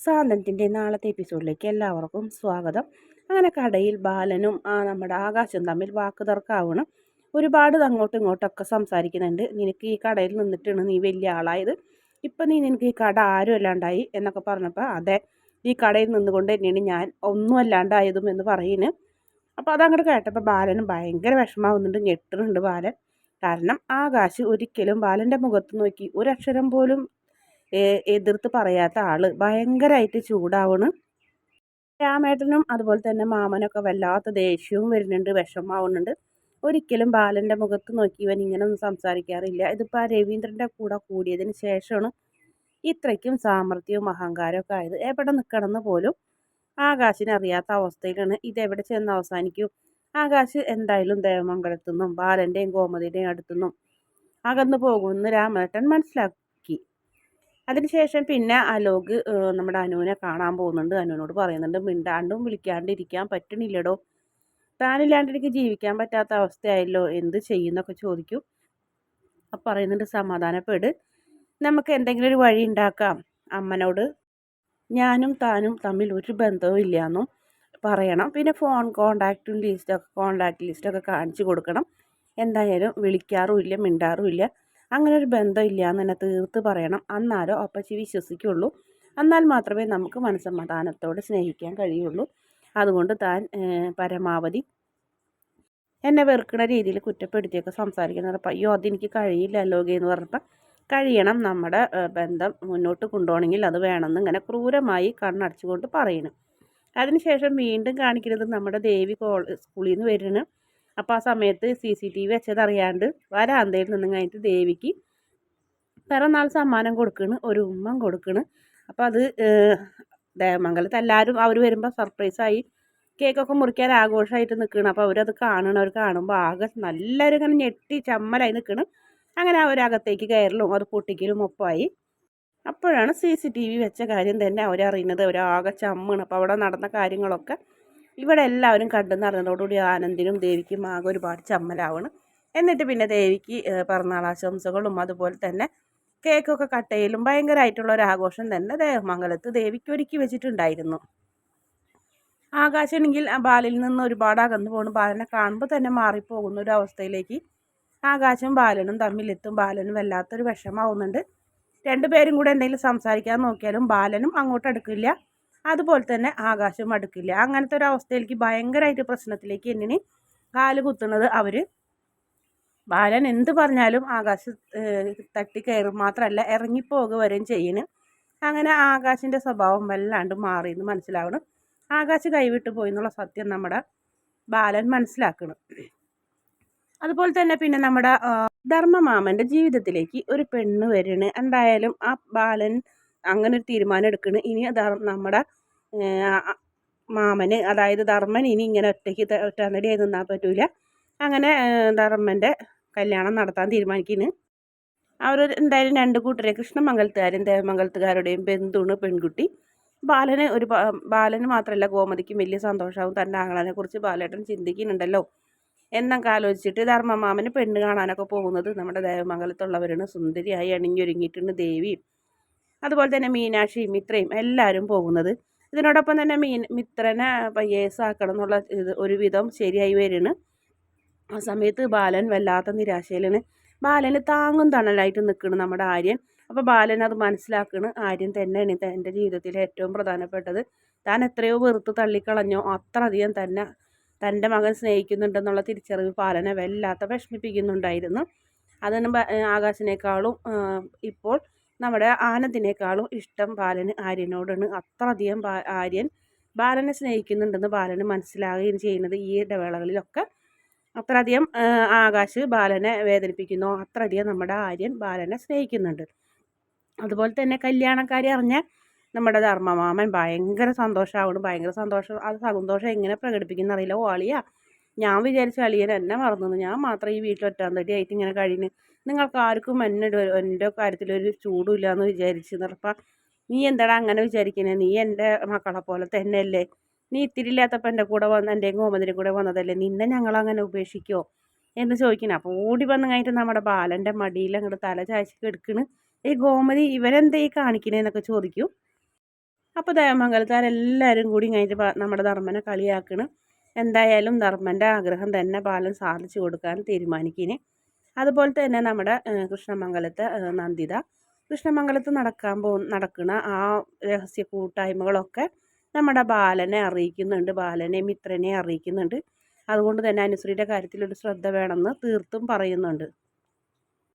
സാന്തനത്തിന്റെ നാളത്തെ എപ്പിസോഡിലേക്ക് എല്ലാവർക്കും സ്വാഗതം. അങ്ങനെ കടയിൽ ബാലനും ആ നമ്മുടെ ആകാശം തമ്മിൽ വാക്ക് തർക്കാവണം. ഒരുപാട് അങ്ങോട്ടും ഇങ്ങോട്ടൊക്കെ സംസാരിക്കുന്നുണ്ട്. നിനക്ക് ഈ കടയിൽ നിന്നിട്ടാണ് നീ വലിയ ആളായത്. ഇപ്പം നീ നിനക്ക് ഈ കട ആരും അല്ലാണ്ടായി എന്നൊക്കെ പറഞ്ഞപ്പോൾ അതെ ഈ കടയിൽ നിന്നുകൊണ്ട് തന്നെയാണ് ഞാൻ ഒന്നും അല്ലാണ്ടായതും എന്ന് പറയുന്നു. അപ്പോൾ അതങ്ങോട്ട് കേട്ടപ്പോൾ ബാലനും ഭയങ്കര വിഷമാവുന്നുണ്ട് ഞെട്ടുന്നുണ്ട് ബാലൻ. കാരണം ആകാശ് ഒരിക്കലും ബാലന്റെ മുഖത്ത് നോക്കി ഒരക്ഷരം പോലും എതിർത്ത് പറയാത്ത ആൾ ഭയങ്കരമായിട്ട് ചൂടാവണ്. രാമേട്ടനും അതുപോലെ തന്നെ മാമനൊക്കെ വല്ലാത്ത ദേഷ്യവും വരുന്നുണ്ട് വിഷമാവുന്നുണ്ട്. ഒരിക്കലും ബാലന്റെ മുഖത്ത് നോക്കി ഇവൻ ഇങ്ങനെ ഒന്നും സംസാരിക്കാറില്ല. ഇതിപ്പോൾ ആ രവീന്ദ്രന്റെ കൂടെ കൂടിയതിന് ശേഷമാണ് ഇത്രയ്ക്കും സാമർഥ്യവും അഹങ്കാരമൊക്കെ ആയത്. എവിടെ നിൽക്കണമെന്ന് പോലും ആകാശിന് അറിയാത്ത അവസ്ഥയിലാണ്. ഇതെവിടെ ചെന്ന് അവസാനിക്കും? ആകാശ് എന്തായാലും ദേവമംഗലത്തു നിന്നും ബാലന്റെയും ഗോമതിയുടെയും അടുത്തു നിന്നും അകന്നു പോകുമെന്ന് രാമേട്ടൻ മനസ്സിലാക്കി. അതിനുശേഷം പിന്നെ അലോക് നമ്മുടെ അനുവിനെ കാണാൻ പോകുന്നുണ്ട്. അനുവിനോട് പറയുന്നുണ്ട് മിണ്ടാണ്ടും വിളിക്കാണ്ടിരിക്കാൻ പറ്റണില്ലടോ. താനില്ലാണ്ട് എനിക്ക് ജീവിക്കാൻ പറ്റാത്ത അവസ്ഥയായല്ലോ. എന്ത് ചെയ്യുന്നൊക്കെ ചോദിക്കും. അപ്പം പറയുന്നുണ്ട് സമാധാനപ്പെട്. നമുക്ക് എന്തെങ്കിലും ഒരു വഴി ഉണ്ടാക്കാം അമ്മനോട് ഞാനും താനും തമ്മിൽ ഒരു ബന്ധവും ഇല്ലയെന്നും പറയണം. പിന്നെ ഫോൺ കോണ്ടാക്റ്റും ലിസ്റ്റൊക്കെ കോണ്ടാക്ട് ലിസ്റ്റൊക്കെ കാണിച്ചു കൊടുക്കണം. എന്തായാലും വിളിക്കാറുമില്ല മിണ്ടാറുമില്ല അങ്ങനെ ബന്ധം ഇല്ല എന്ന് തന്നെ തീർത്ത് പറയണം. എന്നാലോ അപ്പച്ചി വിശ്വസിക്കുള്ളൂ. എന്നാൽ മാത്രമേ നമുക്ക് മനസ്സമാധാനത്തോടെ സ്നേഹിക്കാൻ കഴിയുള്ളൂ. അതുകൊണ്ട് താൻ പരമാവധി എന്നെ വെറുക്കുന്ന രീതിയിൽ കുറ്റപ്പെടുത്തിയൊക്കെ സംസാരിക്കുന്നത് അയ്യോ അതെനിക്ക് കഴിയില്ലല്ലോ എന്ന് പറഞ്ഞപ്പോൾ കഴിയണം. നമ്മുടെ ബന്ധം മുന്നോട്ട് കൊണ്ടുപോകണമെങ്കിൽ അത് വേണമെന്ന് ഇങ്ങനെ ക്രൂരമായി കണ്ണടച്ചുകൊണ്ട് പറയണം. അതിനുശേഷം വീണ്ടും കാണിക്കുന്നത് നമ്മുടെ ദേവി കോൾ സ്കൂളിൽ നിന്ന് വരുന്നു. അപ്പോൾ ആ സമയത്ത് സി സി ടി വി വെച്ചതറിയാണ്ട് വരാന്തയിൽ നിന്നും കഴിഞ്ഞിട്ട് ദേവിക്ക് പിറന്നാൾ സമ്മാനം കൊടുക്കണ് ഒരു ഉമ്മം കൊടുക്കണ്. അപ്പോൾ അത് ദേവമംഗലത്ത് എല്ലാവരും അവർ വരുമ്പോൾ സർപ്രൈസായി കേക്കൊക്കെ മുറിക്കാൻ ആഘോഷമായിട്ട് നിൽക്കണം അപ്പോൾ അവരത് കാണണം അവർ കാണുമ്പോൾ ആകെ നല്ലൊരു ഇങ്ങനെ ഞെട്ടി ചമ്മലായി നിൽക്കണം അങ്ങനെ അവരകത്തേക്ക് കയറലും അത് പൊട്ടിക്കലും ഒപ്പമായി അപ്പോഴാണ് സി സി ടി വി വെച്ച കാര്യം തന്നെ അവരറിയുന്നത്. അവരാകെ ചമ്മണ്. അപ്പോൾ അവിടെ നടന്ന കാര്യങ്ങളൊക്കെ ഇവിടെ എല്ലാവരും കണ്ടെന്ന് അറിഞ്ഞതോടുകൂടി ആനന്ദിനും ദേവിക്കും ആകെ ഒരുപാട് ചമ്മലാവണം. എന്നിട്ട് പിന്നെ ദേവിക്ക് പിറന്നാളാശംസകളും അതുപോലെ തന്നെ കേക്കൊക്കെ കട്ട് ചെയ്യലും ഭയങ്കരമായിട്ടുള്ള ഒരു ആഘോഷം തന്നെ ദേവമംഗലത്ത് ദേവിക്ക് ഒരുക്കി വെച്ചിട്ടുണ്ടായിരുന്നു. ആകാശാണെങ്കിൽ ബാലിൽ നിന്ന് ഒരുപാട് അകന്നു പോകുന്നു. ബാലനെ കാണുമ്പോൾ തന്നെ മാറിപ്പോകുന്ന ഒരു അവസ്ഥയിലേക്ക് ആകാശം ബാലനും തമ്മിലെത്തും. ബാലനും വല്ലാത്തൊരു വിഷമാവുന്നുണ്ട് രണ്ടുപേരും കൂടെ എന്തെങ്കിലും സംസാരിക്കാൻ നോക്കിയാലും ബാലനും അങ്ങോട്ട് അടുക്കില്ല. അതുപോലെ തന്നെ ആകാശം അടുക്കില്ല? അങ്ങനത്തെ ഒരു അവസ്ഥയിലേക്ക് ഭയങ്കരമായിട്ട് പ്രശ്നത്തിലേക്ക് എന്നിന് കാൽ കുത്തുന്നത് അവർ ബാലൻ എന്ത് പറഞ്ഞാലും ആകാശ് തട്ടി കയറും മാത്രമല്ല ഇറങ്ങിപ്പോക വരെയും ചെയ്യണ്. അങ്ങനെ ആകാശിന്റെ സ്വഭാവം വല്ലാണ്ട് എന്ന് മനസ്സിലാവണം. ആകാശ് കൈവിട്ട് പോയി എന്നുള്ള സത്യം നമ്മുടെ ബാലൻ മനസ്സിലാക്കണം. അതുപോലെ തന്നെ പിന്നെ നമ്മുടെ ധർമ്മമാമന്റെ ജീവിതത്തിലേക്ക് ഒരു പെണ്ണ് വരണ് എന്തായാലും ആ ബാലൻ അങ്ങനെ ഒരു തീരുമാനം എടുക്കണ്. ഇനി നമ്മുടെ മാമന് അതായത് ധർമ്മൻ ഇനി ഇങ്ങനെ ഒറ്റയ്ക്ക് ഒറ്റനടിയായി നിന്നാൽ പറ്റൂല. അങ്ങനെ ധർമ്മന്റെ കല്യാണം നടത്താൻ തീരുമാനിക്കുന്നു അവർ എന്തായാലും രണ്ട് കൂട്ടരെ കൃഷ്ണമംഗലത്തുകാരും ദേവമംഗലത്തുകാരുടെയും ബന്ധുണ് പെൺകുട്ടി. ബാലന് ഒരു ബാലന് മാത്രമല്ല ഗോമതിക്കും വലിയ സന്തോഷമാവും തന്റെ ആങ്ങളനെ കുറിച്ച് ബാലേട്ടൻ ചിന്തിക്കുന്നുണ്ടല്ലോ. എന്നൊക്കെ ആലോചിച്ചിട്ട് ധർമ്മമാമന് പെണ്ണ് കാണാനൊക്കെ പോകുന്നത് നമ്മുടെ ദേവമംഗലത്തുള്ളവരാണ്. സുന്ദരിയായി അണിഞ്ഞൊരുങ്ങിയിട്ടുണ്ട് ദേവിയും അതുപോലെ തന്നെ മീനാക്ഷി മിത്രയും എല്ലാവരും പോകുന്നത്. ഇതിനോടൊപ്പം തന്നെ മീൻ മിത്രനെ പയ്യേസാക്കണം എന്നുള്ള ഇത് ഒരുവിധം ശരിയായി വരുന്നു ആ സമയത്ത് ബാലൻ വല്ലാത്ത നിരാശയിലാണ്. ബാലന് താങ്ങും തണലായിട്ട് നിൽക്കണം നമ്മുടെ ആര്യൻ. അപ്പോൾ ബാലൻ അത് മനസ്സിലാക്കണ് ആര്യൻ തന്നെയാണ് എന്റെ ജീവിതത്തിലെ ഏറ്റവും പ്രധാനപ്പെട്ടത്. താൻ എത്രയോ വെറുത്ത് തള്ളിക്കളഞ്ഞോ. അത്രയധികം തന്നെ തന്റെ മകൻ സ്നേഹിക്കുന്നുണ്ടെന്നുള്ള തിരിച്ചറിവ് ബാലനെ വല്ലാത്ത വിഷമിപ്പിക്കുന്നുണ്ടായിരുന്നു. അതിന് ആകാശിനേക്കാളും ഇപ്പോൾ നമ്മുടെ ആനന്ദിനേക്കാളും ഇഷ്ടം ബാലന് ആര്യനോടാണ്. അത്രയധികം ആര്യൻ ബാലനെ സ്നേഹിക്കുന്നുണ്ടെന്ന് ബാലന് മനസ്സിലാകുകയും ചെയ്യുന്നത് ഈ ഇടവേളകളിലൊക്കെ. അത്രയധികം ആകാശ് ബാലനെ വേദനിപ്പിക്കുന്നു. അത്രയധികം നമ്മുടെ ആര്യൻ ബാലനെ സ്നേഹിക്കുന്നുണ്ട്. അതുപോലെ തന്നെ കല്യാണക്കാരി അറിഞ്ഞ നമ്മുടെ ധർമ്മമാമൻ ഭയങ്കര സന്തോഷമാവണം ഭയങ്കര സന്തോഷം ആ സന്തോഷം എങ്ങനെ പ്രകടിപ്പിക്കുന്ന അറിയില്ല. ഓ അളിയാ ഞാൻ വിചാരിച്ച അളിയൻ എന്നെ മറന്നു. ഞാൻ മാത്രം ഈ വീട്ടിൽ ഒറ്റാന്തടി ആയിട്ട് ഇങ്ങനെ കഴിയുന്നു. നിങ്ങൾക്ക് ആർക്കും എന്നെ എന്റെ കാര്യത്തിലൊരു ചൂടുമില്ല എന്ന് വിചാരിച്ചു നിർപ്പം നീ എന്താടാ അങ്ങനെ വിചാരിക്കുന്നത് നീ എന്റെ മക്കളെ പോലെ തന്നെയല്ലേ? നീ ഇത്തിരി ഇല്ലാത്തപ്പോൾ എന്റെ കൂടെ വന്ന എന്റെ ഗോമതിന്റെ കൂടെ വന്നതല്ലേ? നിന്നെ ഞങ്ങൾ അങ്ങനെ ഉപേക്ഷിക്കുമോ എന്ന് ചോദിക്കണം. അപ്പോൾ ഓടി വന്ന് കഴിഞ്ഞിട്ട് നമ്മുടെ ബാലന്റെ മടിയിൽ അങ്ങോട്ട് തല ചായച്ച് കെടുക്കണ്. ഈ ഗോമതി ഇവരെന്തേ ഈ കാണിക്കണേന്നൊക്കെ ചോദിക്കും. അപ്പോൾ ദേവമംഗലത്താരെല്ലാവരും കൂടി കഴിഞ്ഞിട്ട് നമ്മുടെ ധർമ്മനെ കളിയാക്കണ്. എന്തായാലും ധർമ്മന്റെ ആഗ്രഹം തന്നെ ബാലൻ സാധിച്ചു കൊടുക്കാൻ തീരുമാനിക്കിനി. അതുപോലെ തന്നെ നമ്മുടെ കൃഷ്ണമംഗലത്തെ നന്ദിത. കൃഷ്ണമംഗലത്ത് നടക്കാൻ പോ നടക്കുന്ന ആ രഹസ്യ കൂട്ടായ്മകളൊക്കെ നമ്മുടെ ബാലനെ അറിയിക്കുന്നുണ്ട്. ബാലനെ മിത്രനെ അറിയിക്കുന്നുണ്ട്. അതുകൊണ്ട് തന്നെ അനുശ്രീയുടെ കാര്യത്തിൽ ഒരു ശ്രദ്ധ വേണമെന്ന് തീർത്തും പറയുന്നുണ്ട്.